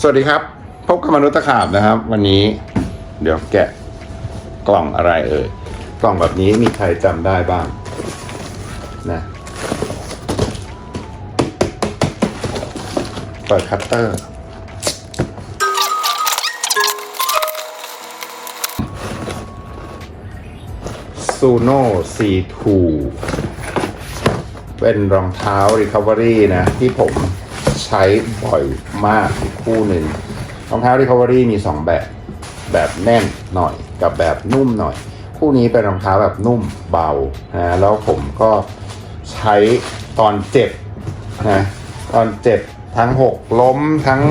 สวัสดีครับ พบกับมนุษย์ตะขาบนะครับ วันนี้ เดี๋ยวแกะกล่องอะไรเอ่ยกล่องแบบนี้มีใครจำได้บ้างนะเปิดคัตเตอร์ ซูโน่ C2 เป็นรองเท้า Recovery นะ ที่ผม ใช้บ่อยมากคู่หนึ่งรองเท้า Recovery มี 2 แบบ แบบแน่นหน่อยกับแบบนุ่มหน่อย คู่นี้เป็นรองเท้าแบบนุ่มเบานะแล้วผมก็ใช้ตอนเจ็บนะตอนเจ็บทั้งหกล้มทั้ง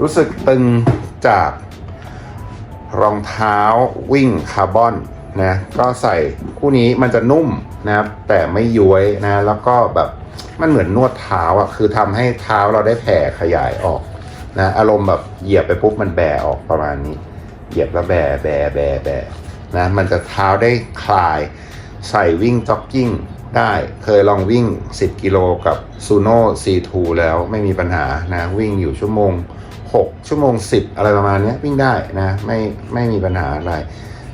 รู้สึกตึงจากรองเท้าวิ่งคาร์บอนนะก็ใส่คู่นี้มันจะนุ่มนะครับแต่ไม่ย้วยนะแล้วก็แบบ มันเหมือนนวดเท้าอะคือทำให้เท้าเราได้แผ่ขยายออกนะอารมณ์แบบเหยียบไปปุ๊บมันแบออกประมาณนี้ เหยียบแล้วแบแบแบแบนะมันจะเท้าได้คลาย ใส่วิ่งจ็อกกิ้งได้เคยลองวิ่ง 10 กิโลกับซูโน่ C2 แล้วไม่มีปัญหานะวิ่งอยู่ชั่วโมง 6 ชั่วโมง 10 อะไรประมาณนี้วิ่งได้นะไม่ไม่มีปัญหาอะไร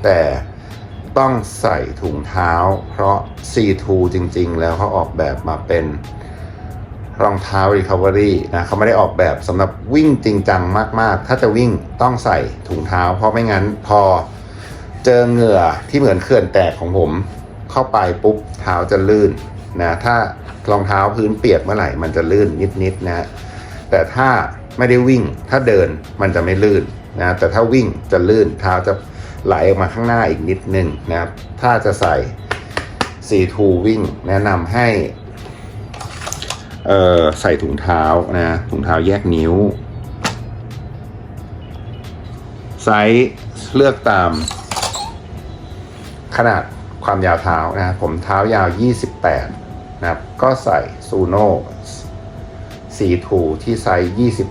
แต่ ต้องใส่ถุงเท้า เพราะ C2 จริง ๆ แล้วเขาออกแบบมาเป็นรองเท้า Recovery นะเขาไม่ได้ออกแบบสำหรับวิ่งจริงจังมาก ๆ ถ้าจะวิ่งต้องใส่ถุงเท้า เพราะไม่งั้นพอเจอเหงื่อที่เหมือนเขื่อนแตกของผมเข้าไปปุ๊บเท้าจะลื่นนะถ้ารองเท้าพื้นเปียกเมื่อไหร่มันจะลื่นนิดๆนะแต่ถ้าไม่ได้วิ่งถ้าเดินมันจะไม่ลื่นนะแต่ถ้าวิ่งจะลื่นเท้าจะ ไหลออกมาข้างหน้าอีกนิดนึงนะครับ ถ้าจะใส่ C2 วิ่งแนะนำให้ใส่ถุงเท้านะถุงเท้าแยกนิ้ว ไซส์เลือกตามขนาดความยาวเท้านะผมเท้ายาว 28 นะครับ ก็ใส่ซูโน่ C2 ที่ไซส์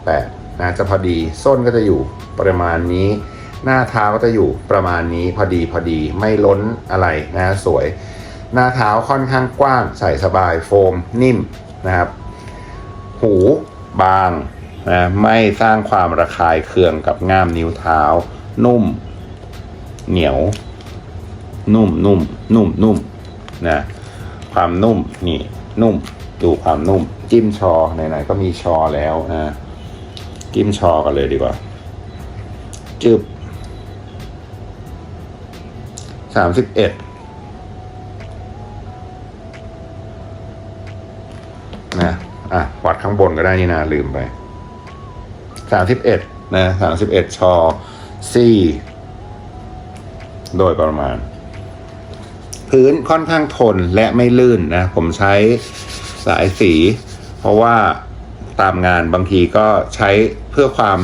28 นะ จะพอดี ส้นก็จะอยู่ประมาณนี้ หน้าเท้าก็จะอยู่ประมาณนี้พอดีพอดีไม่ล้นอะไรนะสวย หน้าเท้าค่อนข้างกว้างใส่สบายโฟมนิ่มนะครับ หูบางนะไม่สร้างความระคายเคืองกับง่ามนิ้วเท้า นุ่ม เหนียว นุ่มนุ่มนุ่มนุ่มนะความนุ่มนี่นุ่มดูความนุ่ม จิ้มชอไหนๆก็มีชอแล้วนะจิ้มชอกันเลยดีกว่า จึบ สามสิบเอ็ดนะ อะ วัดข้างบนก็ได้นี่นะ ลืมไปสามสิบเอ็ดนะสามสิบเอ็ดชอซี่โดยประมาณ พื้นค่อนข้างทนและไม่ลื่นนะ ผมใช้สายสี เพราะว่าตามงานบางทีก็ใช้เพื่อความ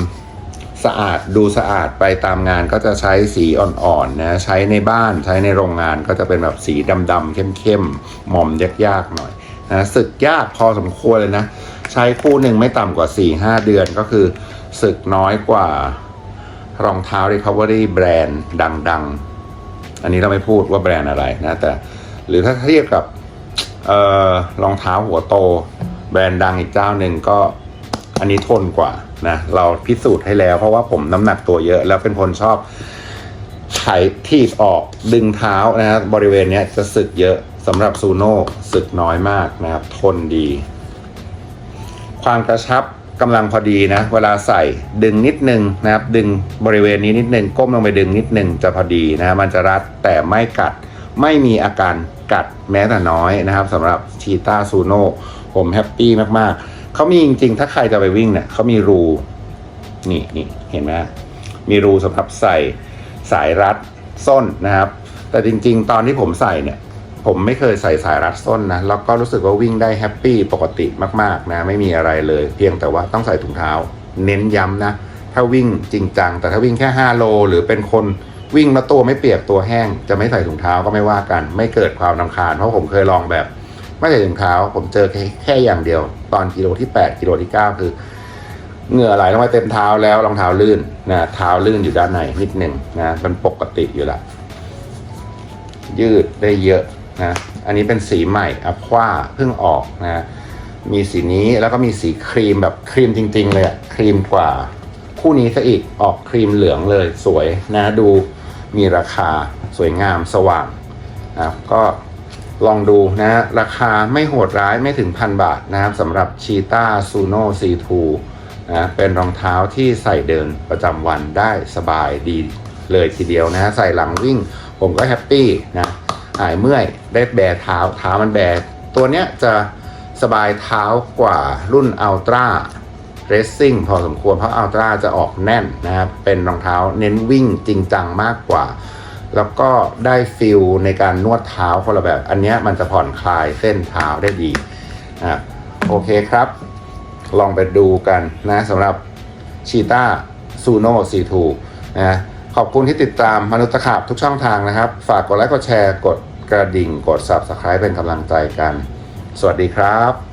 สะอาดดูสะอาดไปตามงานก็จะใช้สีอ่อนๆนะใช้ในบ้านใช้ในโรงงานก็จะเป็นแบบสีดำๆเข้มๆหม่อมยากๆหน่อยนะสึกยากพอสมควรเลยนะ ใช้คู่หนึ่งไม่ต่ำกว่า 4-5 เดือนก็คือสึกน้อยกว่ารองเท้า Recovery แบรนด์ดัง ๆ อันนี้เราไม่พูดว่าแบรนด์อะไรนะแต่หรือถ้าเทียบกับออรองเท้าหัวโต แบรนด์ดังอีกเจ้าหนึ่งก็อันนี้ทนกว่า นะเราพิสูจน์ให้แล้ว เพราะว่าผมน้ำหนักตัวเยอะ แล้วเป็นคนชอบไถทีบออกดึงเท้านะฮะบริเวณเนี้ยจะสึกเยอะสำหรับซูโน่สึกน้อยมากนะครับ ทนดี ความกระชับกำลังพอดีนะ เวลาใส่ดึงนิดนึงนะครับ ดึงบริเวณนี้นิดนึงก้มลงไปดึงนิดนึงจะพอดีนะมันจะรัดแต่ไม่กัดไม่มีอาการกัดแม้แต่น้อยนะครับสำหรับชีตาซูโน่ผมแฮปปี้มากๆ เขามีจริงๆ ถ้าใครจะไปวิ่งเนี่ยเขามีรู นี่นี่เห็นไหมมีรูสำหรับใส่สายรัดส้นนะครับ แต่จริง ๆ ตอนที่ผมใส่เนี่ย ผมไม่เคยใส่สายรัดส้นนะ แล้วก็รู้สึกว่าวิ่งได้แฮปปี้ปกติมากๆนะ ไม่มีอะไรเลย เพียงแต่ว่าต้องใส่ถุงเท้า เน้นย้ำนะ ถ้าวิ่งจริงจัง แต่ถ้าวิ่งแค่ 5 โล หรือเป็นคนวิ่งแล้วตัวไม่เปียกตัวแห้ง จะไม่ใส่ถุงเท้าก็ไม่ว่ากัน ไม่เกิดความรำคาญเพราะผมเคยลองแบบ ไม่ใส่ถุงเท้า ผมเจอแค่แค่อย่างเดียว ตอนกิโลที่ 8 กิโลที่ 9 คือเหงื่อไหลลงไปเต็มเท้าแล้วรองเท้าลื่นนะเท้าลื่นอยู่ด้านในนิดหนึ่งนะมันปกติอยู่ละยืดได้เยอะนะอันนี้เป็นสีใหม่อควาเพิ่งออกนะมีสีนี้แล้วก็มีสีครีมแบบครีมจริง ๆ เลยครีมกว่า คู่นี้ซะอีกออกครีมเหลืองเลยสวยนะดูมีราคาสวยงามสว่างนะครับก็ ลองดูนะราคาไม่โหดร้ายไม่ถึงพันบาทนะครับสำหรับชีตาซูโน่ C2 นะเป็นรองเท้าที่ใส่เดินประจำวันได้สบายดีเลยทีเดียวนะ ใส่หลังวิ่งผมก็แฮปปี้นะหายเมื่อยได้แบร์เท้าเท้ามันแบร์ตัวเนี้ยจะสบายเท้ากว่ารุ่นอัลตร้าเรสซิ่งพอสมควรเพราะอัลตร้าจะออกแน่นนะครับเป็นรองเท้าเน้นวิ่งจริงจังมากกว่า แล้วก็ได้ฟิลในการนวดเท้าคนละแบบ อันนี้มันจะผ่อนคลายเส้นเท้าได้ดีอะโอเคครับ ลองไปดูกันนะสำหรับชีต a าซูโน่ C2 นะขอบคุณที่ติดตามมนุษย์ตะขาบทุกช่องทางนะครับ ฝากกดไลค์กดแชร์กดกระดิ่ง กด Subscribe เป็นกำลังใจกัน สวัสดีครับ